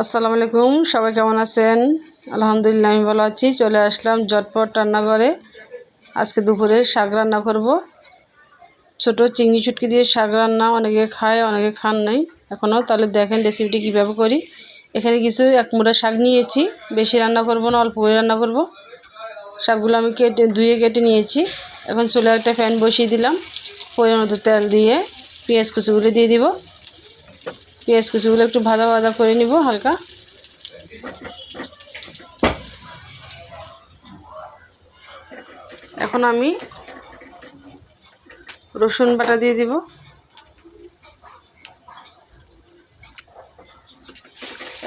আসসালামু আলাইকুম, সবাই কেমন আছেন? আলহামদুলিল্লাহ, আমি ভালো আছি। চলে আসলাম জটপট রান্নাঘরে। আজকে দুপুরে শাক রান্না করব। ছোট চিংড়ি চুটকি দিয়ে শাক রান্না, অনেকে খায়, অনেকে খান নাই। এখনও তাহলে দেখেন রেসিপিটি কীভাবে করি। এখানে কিছু এক মুঠা শাক নিয়েছি। বেশি রান্না করব না, অল্প করে রান্না করব। শাকগুলো আমি কেটে, ধুয়ে কেটে নিয়েছি। এখন চলে একটা ফ্যান বসিয়ে দিলাম। পরিমাণ তেল দিয়ে পেঁয়াজ কুচিগুলো দিয়ে দিব। পেঁয়াজ কুচিগুলো একটু ভাজা ভাজা করে নিব, হালকা। এখন আমি রসুন বাটা দিয়ে দিব।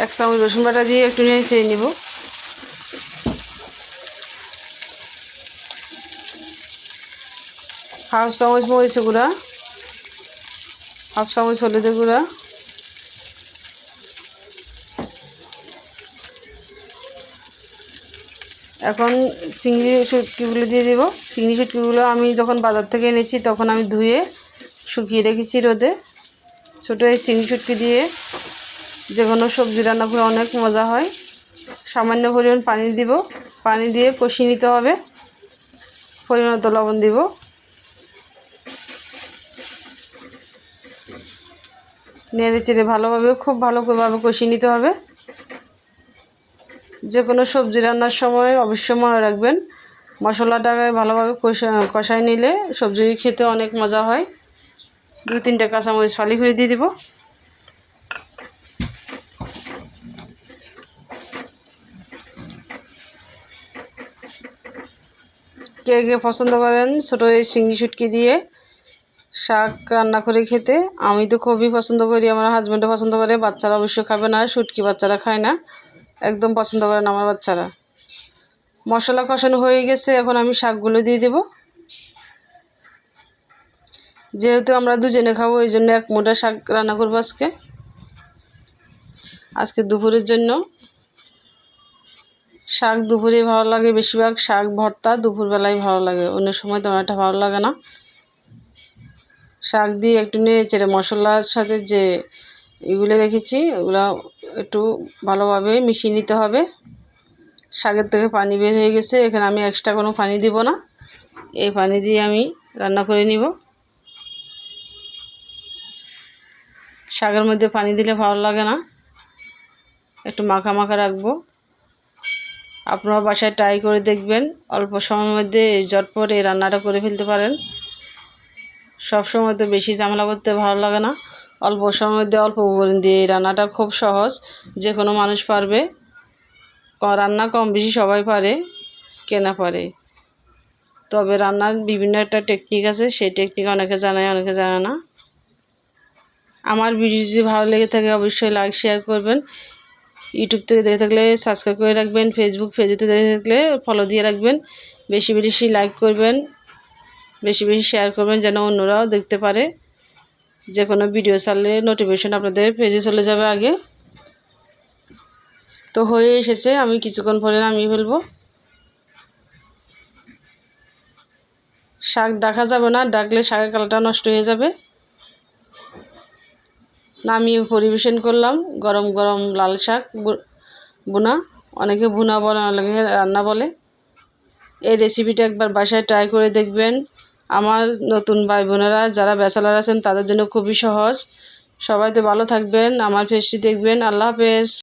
এক চামচ রসুন বাটা দিয়ে একটু নিয়ে ছেড়ে নিব। হাফ চামচ মরিচ গুঁড়া, হাফ চামচ হলুদের গুঁড়া এখন চিংড়ি শুটকিগুলো দিয়ে দেব। চিংড়ি শুটকিগুলো আমি যখন বাজার থেকে এনেছি তখন আমি ধুয়ে শুকিয়ে রেখেছি রোদে। ছোটো এই চিংড়ি শুটকি দিয়ে যে কোনো সবজি রান্না করে অনেক মজা হয়। সামান্য পরিমাণ পানি দিব। পানি দিয়ে কষিয়ে নিতে হবে। পরিমাণ লবণ দিব। নেড়ে চেড়ে ভালোভাবে, খুব ভালো করেভাবে কষিয়ে নিতে হবে। যে কোনো সবজি রান্নার সময় অবশ্যই মনে রাখবেন। মশলাটাকে ভালোভাবে কষা, কষায় নিলে সবজি খেতে অনেক মজা হয়। দু তিনটে কাঁচামরিচ ফালি করে দিয়ে দিব। কে কে পছন্দ করেন ছোটো এই চিংড়ি শুটকি দিয়ে শাক রান্না করে খেতে? আমি তো খুবই পছন্দ করি, আমার হাজব্যান্ডও পছন্দ করে, বাচ্চারা অবশ্যই খাবে না, শুটকি বাচ্চারা খায় না। একদম পছন্দ করে না আমার বাচ্চারা। মশলা কষানো হয়ে গেছে, এখন আমি শাকগুলো দিয়ে দেব। যেহেতু আমরা দুজনে খাব, এই জন্য এক মোটা শাক রান্না করব আজকে। আজকে দুপুরের জন্য শাক দুপুরে ভালো লাগে বেশিরভাগ, শাক ভর্তা দুপুরবেলায় ভালো লাগে। অন্য সময় তেমন একটা ভালো লাগে না। শাক দিয়ে একটু নিয়ে চেড়ে মশলার সাথে যে এগুলো রেখেছি, ওগুলো একটু ভালোভাবে মিশিয়ে নিতে হবে। শাকের থেকে পানি বের হয়ে গেছে, এখানে আমি এক্সট্রা কোনো পানি দিব না। এই পানি দিয়ে আমি রান্না করে নিব। শাকের মধ্যে পানি দিলে ভালো লাগে না। একটু মাখা মাখা রাখব। আপনারা বাসায় ট্রাই করে দেখবেন। অল্প সময়ের মধ্যে জটপট এই রান্নাটা করে ফেলতে পারেন। সব সময় তো বেশি ঝামেলা করতে ভালো লাগে না। অল্প সময়ের মধ্যে, অল্প উপকরণ দিয়ে এই রান্নাটা খুব সহজ। যে কোনো মানুষ পারবে। রান্না কম বেশি সবাই পারে, কেনা পারে। তবে রান্নার বিভিন্ন একটা টেকনিক আছে, সেই টেকনিক অনেকে জানায়, অনেকে জানে না। আমার ভিডিও যদি ভালো লেগে থাকে, অবশ্যই লাইক শেয়ার করবেন। ইউটিউব থেকে দেখে থাকলে সাবস্ক্রাইব করে রাখবেন ফেসবুক পেজেতে দেখে থাকলে ফলো দিয়ে রাখবেন। বেশি বেশি লাইক করবেন, বেশি বেশি শেয়ার করবেন, যেন অন্যরাও দেখতে পারে। যে কোনো ভিডিও ছাড়লে নোটিফিকেশন আপনাদের পেজে চলে যাবে আগে। তো হয়ে এসেছে, আমি কিছুক্ষণ পরে নামিয়ে ফেলব। শাক ডাকা যাবে না, ডাকলে শাকের কালারটা নষ্ট হয়ে যাবে। নামিয়ে পরিবেশন করলাম, গরম গরম লাল শাক বোনা। অনেকে বুনা বনা রান্না বলে। এই রেসিপিটা একবার বাসায় ট্রাই করে দেখবেন। আমার নতুন ভাই বোনেরা যারা ব্যাচেলার আছেন, তাদের জন্য খুবই সহজ। সবাই তো ভালো থাকবেন, আমার ফেসটি দেখবেন। আল্লাহ হাফেজ।